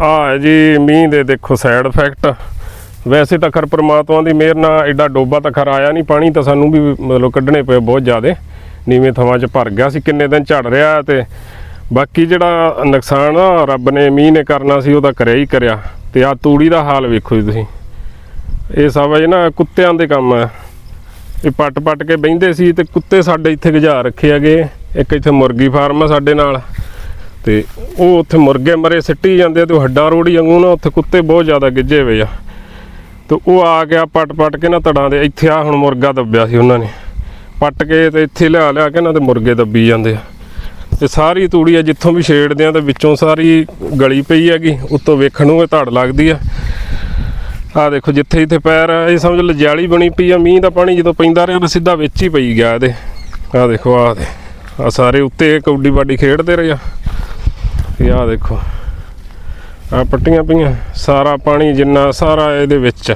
ਆ ਹੈ ਜੀ, ਮੀਂਹ ਦੇ ਦੇਖੋ ਸਾਈਡ ਇਫੈਕਟ ਵੈਸੇ ਤਾਂ ਖਰ ਪਰਮਾਤਮਾ ਦੀ ਮਿਹਰ ਨਾਲ ਐਡਾ ਡੋਬਾ ਤਾਂ ਖਰ ਆਇਆ ਨਹੀਂ, ਪਾਣੀ ਤਾਂ ਸਾਨੂੰ ਵੀ ਮਤਲਬ ਕੱਢਣੇ ਪਏ ਬਹੁਤ ਜ਼ਿਆਦੇ। ਨੀਵੇਂ ਥਾਵਾਂ 'ਚ ਭਰ ਗਿਆ ਸੀ, ਕਿੰਨੇ ਦਿਨ ਝੜ ਰਿਹਾ ਤੇ ਬਾਕੀ ਜਿਹੜਾ ਨੁਕਸਾਨ ਆ, ਰੱਬ ਨੇ ਮੀਂਹ ਨੇ ਕਰਨਾ ਸੀ, ਉਹ ਤਾਂ ਕਰਿਆ ਹੀ ਕਰਿਆ। ਤੇ ਆ ਤੂੜੀ ਦਾ ਹਾਲ ਵੇਖੋ ਜੀ ਤੁਸੀਂ। ਇਹ ਸਭ ਇਹ ਨਾ, ਕੁੱਤਿਆਂ ਦੇ ਕੰਮ ਆ। ਇਹ ਪੱਟ ਪੱਟ ਕੇ ਬਹਿੰਦੇ ਸੀ ਤੇ ਕੁੱਤੇ ਸਾਡੇ ਇੱਥੇ ਗਜਾ ਰੱਖੇ ਹੈਗੇ। ਇੱਕ ਇੱਥੇ ਮੁਰਗੀ ਫਾਰਮ ਆ ਸਾਡੇ ਨਾਲ। ਤੇ ਉਹ ਉੱਥੇ ਮੁਰਗੇ ਮਰੇ, ਸਿੱਟੀ ਜਾਂਦੇ ਆ ਤੇ ਉਹ ਹੱਡਾਂ ਰੋੜੀ ਵਾਂਗੂ ਨਾ ਉੱਥੇ ਕੁੱਤੇ ਬਹੁਤ ਜ਼ਿਆਦਾ ਗਿੱਜੇ ਹੋਏ ਆ। ਤੇ ਉਹ ਆ ਗਿਆ ਪੱਟ ਪੱਟ ਕੇ ਨਾ ਤੜਾਂ ਦੇ, ਇੱਥੇ ਆ ਹੁਣ ਮੁਰਗਾ ਦੱਬਿਆ ਸੀ ਉਹਨਾਂ ਨੇ। ਪੱਟ ਕੇ ਤੇ ਇੱਥੇ ਲਿਆ ਲਿਆ ਕੇ ਨਾ ਤੇ ਮੁਰਗੇ ਦੱਬੀ ਜਾਂਦੇ ਆ। ਤੇ ਸਾਰੀ ਤੂੜੀ ਆ ਜਿੱਥੋਂ ਵੀ ਛੇੜਦੇ ਆ ਤੇ ਵਿੱਚੋਂ ਸਾਰੀ ਗਲੀ ਪਈ ਹੈਗੀ, ਉੱਤੋਂ ਵੇਖਣ ਨੂੰ ਇਹ ਧੜ ਲੱਗਦੀ ਆ। ਆ ਦੇਖੋ ਜਿੱਥੇ ਇੱਥੇ ਪੈਰ ਆ, ਇਹ ਸਮਝ ਲਓ ਜਾਲੀ ਬਣੀ ਪਈ ਆ, ਮੀਂਹ ਦਾ ਪਾਣੀ ਜਦੋਂ ਪੈਂਦਾ ਰਿਹਾ ਤਾਂ ਸਿੱਧਾ ਵਿੱਚ ਹੀ ਪਈ ਗਿਆ ਇਹਦੇ। ਆ ਦੇਖੋ ਆ ਦੇ ਆ ਸਾਰੇ ਉੱਤੇ ਕੌਡੀ ਬਾਡੀ ਖੇਡਦੇ ਰਹੇ ਆ। ਇਹ ਆ ਦੇਖੋ। ਆ ਪੱਟੀਆਂ ਪਈਆਂ। ਸਾਰਾ ਪਾਣੀ ਜਿੰਨਾ ਸਾਰਾ ਇਹਦੇ ਵਿੱਚ।